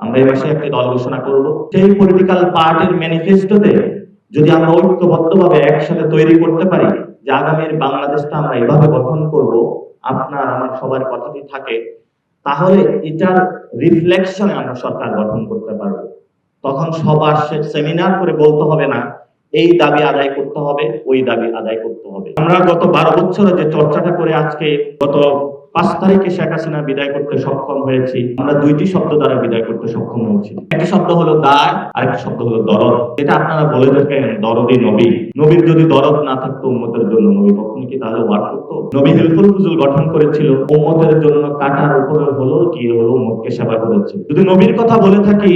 আমরা এই মাসে একটি দল ঘোষণা করব। সেই পলিটিক্যাল পার্টির ম্যানিফেস্টোতে যদি আমরা ঐক্যবদ্ধভাবে একসাথে তৈরি করতে পারি, যে আগামীর বাংলাদেশটা আমরা এভাবে গঠন করব, আপনার, আমার সবার কথাটি থাকে, তাহলে এটার রিফ্লেকশনে আমরা সরকার গঠন করতে পারব। তখন সবার সেমিনার করে বলতে হবে না, এই দাবি আদায় করতে হবে, ওই দাবি আদায় করতে হবে। আমরা গত বারো বছরে যে চর্চাটা করে আজকে গত পাঁচ তারিখে শেখ হাসিনা বিদায় করতে সক্ষম হয়েছি। আমরা দুইটি শব্দ দ্বারা বিদায় করতে সক্ষম হয়েছি। একটি শব্দ হলো দায়, আরেকটি শব্দ হলো দরদ। যেটা আপনারা বলে থাকেন, দরদি নবী। নবীর যদি দরদ না থাকতো উম্মতের জন্য, নবী কখনো কি তাহলে ওয়ার্ক করতো? নবী হিলফুল ফুজুল গঠন করেছিল। উম্মতের জন্য কাটার উপরে হলো কি? হলো উম্মতকে সেবা করেছে। যদি নবীর কথা বলে থাকি,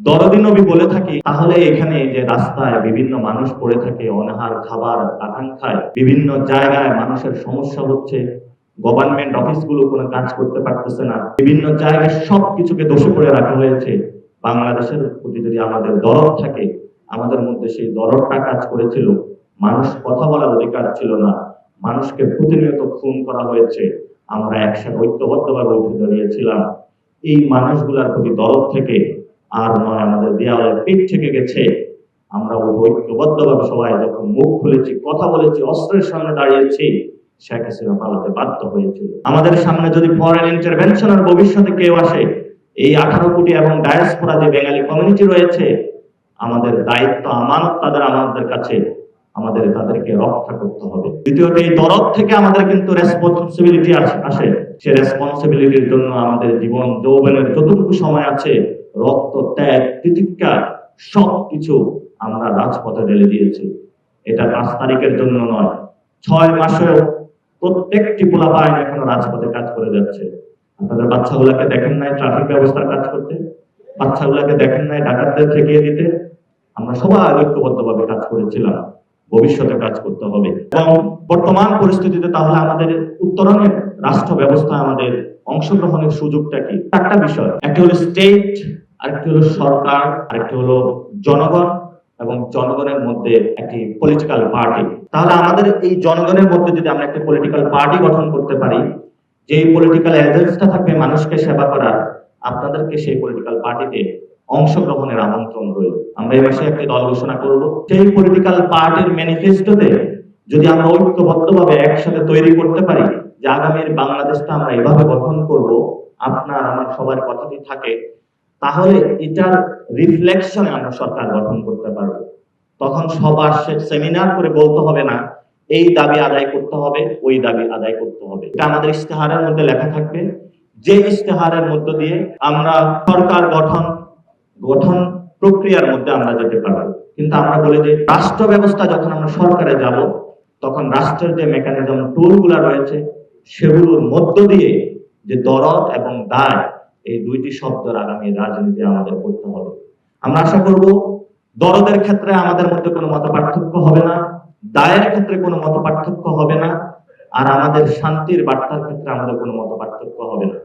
দরদি নবী বলে থাকি, তাহলে এখানে যে রাস্তায় বিভিন্ন মানুষ পড়ে থাকে, অনাহার খাবার আকাঙ্ক্ষায়, বিভিন্ন জায়গায় মানুষের সমস্যা হচ্ছে গভর্নমেন্ট অফিসগুলো কোনো কাজ করতে পারতেছে না। বিভিন্ন জায়গায় সবকিছুকে দোষে করে রাখা হয়েছে। বাংলাদেশের প্রতি যদি আমাদের দরদ থাকে, আমাদের মধ্যে সেই দরদটা কাজ করেছিল। মানুষ কথা বলার অধিকার ছিল না। মানুষকে প্রতিনিয়ত খুন করা হয়েছে। আমরা একসাথে ঐক্যবদ্ধভাবে উঠে দাঁড়িয়েছিলাম। এই মানুষগুলার প্রতি দরদ থেকে আর নয়, আমাদের দেয়ালে পিঠ থেকে গেছে। আমরা ঐক্যবদ্ধভাবে সবাই যখন মুখ খুলেছি, কথা বলেছি, অস্ত্রের সামনে দাঁড়িয়েছি শেখ হাসিনা পালাতে বাধ্য হয়েছিল। আমাদের সামনে যদি ফরেন ইন্টারভেনশনের ভবিষ্যতে কেউ আসে, এই আঠারো কোটি এবং ডায়াসপোরা যে বেঙ্গালি কমিউনিটি রয়েছে, আমাদের দায়িত্ব, আমানত তাদের, আমাদের কাছে আমাদের তাদেরকে রক্ষা করতে হবে। দ্বিতীয়ত, এই দরদ থেকে আমাদের কিন্তু রেসপন্সিবিলিটি আসে সে রেসপন্সিবিলিটির জন্য আমাদের জীবন যৌবনের যতটুকু সময় আছে, রক্ত, ত্যাগ, তিতিক্ষা, সবকিছু আমরা রাজপথে ঢেলে দিয়েছি। এটা পাঁচ তারিখের জন্য নয়, ছয় মাসেও প্রত্যেকটি পোলাপাইন এখনও রাজপথে কাজ করে যাচ্ছে। আপনাদের বাচ্চাগুলোকে দেখেন নাই ট্রাফিক ব্যবস্থার কাজ করতে? বাচ্চাগুলাকে দেখেন নাই ডাকাতদের ঠেকিয়ে দিতে? আমরা সবাই ঐক্যবদ্ধভাবে কাজ করেছিলাম। ভবিষ্যতে কাজ করতে হবে। এবং বর্তমান পরিস্থিতিতে তাহলে আমাদের উত্তরণের রাষ্ট্র ব্যবস্থা আমাদের অংশগ্রহণের সুযোগটা কি? একটা বিষয়। একটি হলো স্টেট আরেকটি হলো সরকার, আরেকটি হলো জনগণ। এবং জনগণের মধ্যে একটি পলিটিক্যাল পার্টি তাহলে আমাদের এই জনগণের মধ্যে যদি আমরা একটি পলিটিক্যাল পার্টি গঠন করতে পারি যে পলিটিক্যাল এজেন্সটা থাকবে মানুষকে সেবা করার, আপনাদেরকে সেই পলিটিক্যাল পার্টিতে অংশগ্রহণের আমন্ত্রণ রইল। আমরা এই মাসে একটি দল ঘোষণা করব। সেই পলিটিক্যাল পার্টির ম্যানিফেস্টোতে যদি আমরা ঐক্যবদ্ধভাবে একসাথে তৈরি করতে পারি, যে আগামীর বাংলাদেশটা আমরা এভাবে গঠন করব, আপনার, আমার সবার কথাটি থাকে তাহলে এটার রিফ্লেকশনে আমরা সরকার গঠন করতে পারব। তখন সবার সেমিনার করে বলতে হবে না, এই দাবি আদায় করতে হবে, ওই দাবি আদায় করতে হবে। এটা আমাদের ইস্তেহারের মধ্যে লেখা থাকবে। যে ইস্তেহারের মধ্য দিয়ে আমরা সরকার গঠন গঠন প্রক্রিয়ার মধ্যে আমরা যেতে পারব। কিন্তু আমরা বলি যে রাষ্ট্র ব্যবস্থা যখন আমরা সরকারে যাব, তখন রাষ্ট্রের যে মেকানিজম টুলগুলা রয়েছে, সেগুলোর মধ্য দিয়ে যে দরদ এবং দায় এই দুইটি শব্দের আগামী রাজনীতি আমাদের করতে হবে। আমরা আশা করব দরদের ক্ষেত্রে আমাদের মধ্যে কোনো মত পার্থক্য হবে না, দায়ের ক্ষেত্রে কোনো মত পার্থক্য হবে না, আর আমাদের শান্তির বার্তার ক্ষেত্রে আমাদের কোনো মত পার্থক্য হবে না।